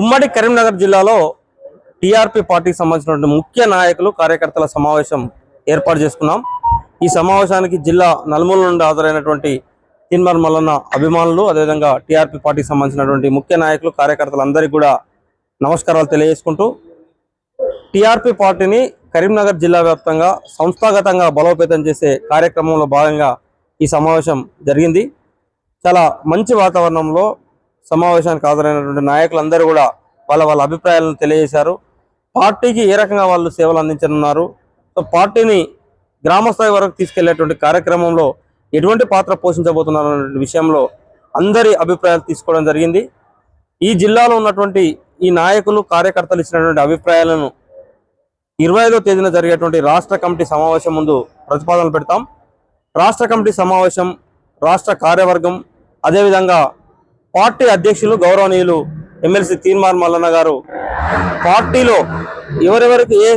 ఉమ్మడి కరీంనగర్ జిల్లాలో టీఆర్పీ పార్టీకి సంబంధించినటువంటి ముఖ్య నాయకులు కార్యకర్తల సమావేశం ఏర్పాటు చేసుకున్నాం. ఈ సమావేశానికి జిల్లా నలుమూల నుండి హాజరైనటువంటి తిన్మర్ మల్లన్న అభిమానులు అదేవిధంగా టీఆర్పీ పార్టీకి సంబంధించినటువంటి ముఖ్య నాయకులు కార్యకర్తలందరికీ కూడా నమస్కారాలు తెలియజేసుకుంటూ టీఆర్పీ పార్టీని కరీంనగర్ జిల్లా వ్యాప్తంగా సంస్థాగతంగా బలోపేతం చేసే కార్యక్రమంలో భాగంగా ఈ సమావేశం జరిగింది. చాలా మంచి వాతావరణంలో సమావేశానికి హాజరైనటువంటి నాయకులందరూ కూడా వాళ్ళ వాళ్ళ అభిప్రాయాలను తెలియజేశారు. పార్టీకి ఏ రకంగా వాళ్ళు సేవలు అందించనున్నారు? సో పార్టీని గ్రామస్థాయి వరకు తీసుకెళ్ళేటువంటి కార్యక్రమంలో ఎటువంటి పాత్ర పోషించబోతున్నారు అనే విషయంలో అందరి అభిప్రాయాలు తీసుకోవడం జరిగింది. ఈ జిల్లాలో ఉన్నటువంటి ఈ నాయకులు కార్యకర్తలు ఇచ్చినటువంటి అభిప్రాయాలను ఇరవై ఐదో తేదీన జరిగేటువంటి రాష్ట్ర కమిటీ సమావేశం ముందు ప్రతిపాదనలు పెడతాం. రాష్ట్ర కమిటీ సమావేశం రాష్ట్ర కార్యవర్గం అదేవిధంగా పార్టీ అధ్యక్షులు గౌరవనీయులు ఎమ్మెల్సీ తీన్మార్ మల్లన్న గారు. పార్టీలో ఎవరెవరికి ఏ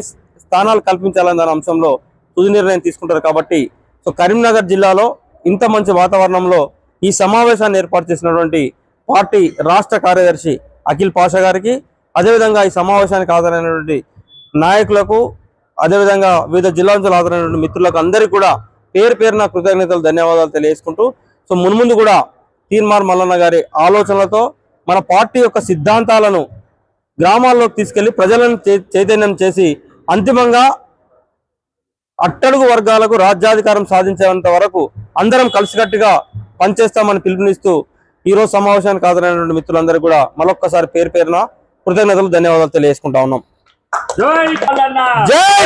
స్థానాలు కల్పించాలన్న దాని అంశంలో తుది నిర్ణయం తీసుకుంటారు కాబట్టి సో కరీంనగర్ జిల్లాలో ఇంత మంచి వాతావరణంలో ఈ సమావేశాన్ని ఏర్పాటు చేసినటువంటి పార్టీ రాష్ట్ర కార్యదర్శి అఖిల్ పాషా గారికి అదేవిధంగా ఈ సమావేశానికి హాజరైనటువంటి నాయకులకు అదేవిధంగా వివిధ జిల్లా నుంచి హాజరైనటువంటి మిత్రులకు అందరికీ కూడా పేరు పేరున కృతజ్ఞతలు ధన్యవాదాలు తెలియజేసుకుంటూ సో మున్ముందు కూడా తీర్మార్ మల్లన్న గారి ఆలోచనలతో మన పార్టీ యొక్క సిద్ధాంతాలను గ్రామాల్లోకి తీసుకెళ్ళి ప్రజలను చైతన్యం చేసి అంతిమంగా అట్టడుగు వర్గాలకు రాజ్యాధికారం సాధించేంత వరకు అందరం కలిసికట్టుగా పనిచేస్తామని పిలుపునిస్తూ ఈ రోజు సమావేశానికి హాజరైనటువంటి మిత్రులందరూ కూడా మరొక్కసారి పేరు పేరున కృతజ్ఞతలు ధన్యవాదాలు తెలియజేసుకుంటా ఉన్నాం.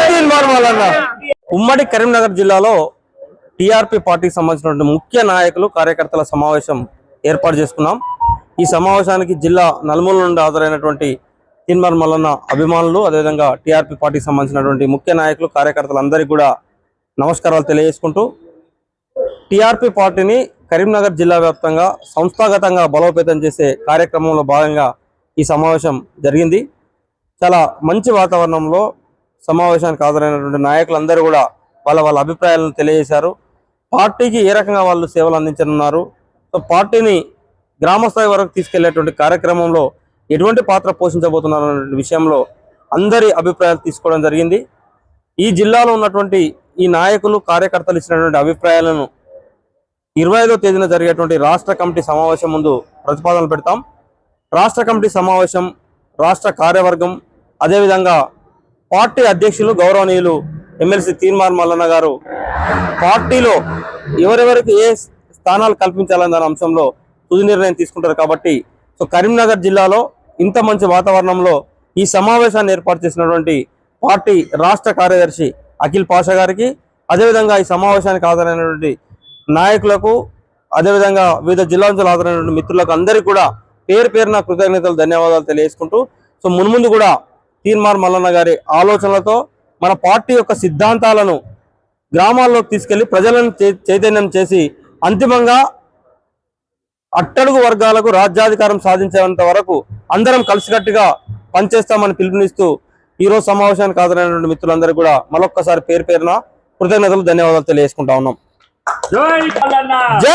తీన్మార్ ఉమ్మడి కరీంనగర్ జిల్లాలో టీఆర్పీ పార్టీకి సంబంధించినటువంటి ముఖ్య నాయకులు కార్యకర్తల సమావేశం ఏర్పాటు చేసుకున్నాం. ఈ సమావేశానికి జిల్లా నలుమూల నుండి హాజరైనటువంటి తిన్మర్ మల్లన్న అభిమానులు అదేవిధంగా టీఆర్పీ పార్టీకి సంబంధించినటువంటి ముఖ్య నాయకులు కార్యకర్తలందరికీ కూడా నమస్కారాలు తెలియజేసుకుంటూ టీఆర్పీ పార్టీని కరీంనగర్ జిల్లా వ్యాప్తంగా సంస్థాగతంగా బలోపేతం చేసే కార్యక్రమంలో భాగంగా ఈ సమావేశం జరిగింది. చాలా మంచి వాతావరణంలో సమావేశానికి హాజరైనటువంటి నాయకులందరూ కూడా వాళ్ళ వాళ్ళ అభిప్రాయాలను తెలియజేశారు. పార్టీకి ఏ రకంగా వాళ్ళు సేవలు అందించనున్నారు? పార్టీని గ్రామస్థాయి వరకు తీసుకెళ్ళేటువంటి కార్యక్రమంలో ఎటువంటి పాత్ర పోషించబోతున్నారు అనే విషయంలో అందరి అభిప్రాయాలు తీసుకోవడం జరిగింది. ఈ జిల్లాలో ఉన్నటువంటి ఈ నాయకులు కార్యకర్తలు ఇచ్చినటువంటి అభిప్రాయాలను ఇరవై ఐదో తేదీన జరిగేటువంటి రాష్ట్ర కమిటీ సమావేశం ముందు ప్రతిపాదనలు పెడతాం. రాష్ట్ర కమిటీ సమావేశం రాష్ట్ర కార్యవర్గం అదేవిధంగా పార్టీ అధ్యక్షులు గౌరవనీయులు ఎమ్మెల్సీ తీన్మార్ మల్లన్న గారు పార్టీలో ఎవరెవరికి ఏ స్థానాలు కల్పించాలన్న దాని అంశంలో తుది నిర్ణయం తీసుకుంటారు కాబట్టి సో కరీంనగర్ జిల్లాలో ఇంత మంచి వాతావరణంలో ఈ సమావేశాన్ని ఏర్పాటు చేసినటువంటి పార్టీ రాష్ట్ర కార్యదర్శి అఖిల్ పాషా గారికి అదేవిధంగా ఈ సమావేశానికి హాజరైనటువంటి నాయకులకు అదేవిధంగా వివిధ జిల్లా నుంచి హాజరైనటువంటి మిత్రులకు అందరికీ కూడా పేరు పేరున కృతజ్ఞతలు ధన్యవాదాలు తెలియజేసుకుంటూ సో మున్ముందు కూడా తీర్మార్ మల్లన్న గారి ఆలోచనలతో మన పార్టీ యొక్క సిద్ధాంతాలను గ్రామాల్లోకి తీసుకెళ్ళి ప్రజలను చై- చైతన్యం చేసి అంతిమంగా అట్టడుగు వర్గాలకు రాజ్యాధికారం సాధించేంత వరకు అందరం కలిసికట్టుగా పనిచేస్తామని పిలుపునిస్తూ ఈ రోజు సమావేశానికి హాజరైనటువంటి మిత్రులందరూ కూడా మరొక్కసారి పేరు పేరున కృతజ్ఞతలు ధన్యవాదాలు తెలియజేసుకుంటా ఉన్నాం. జై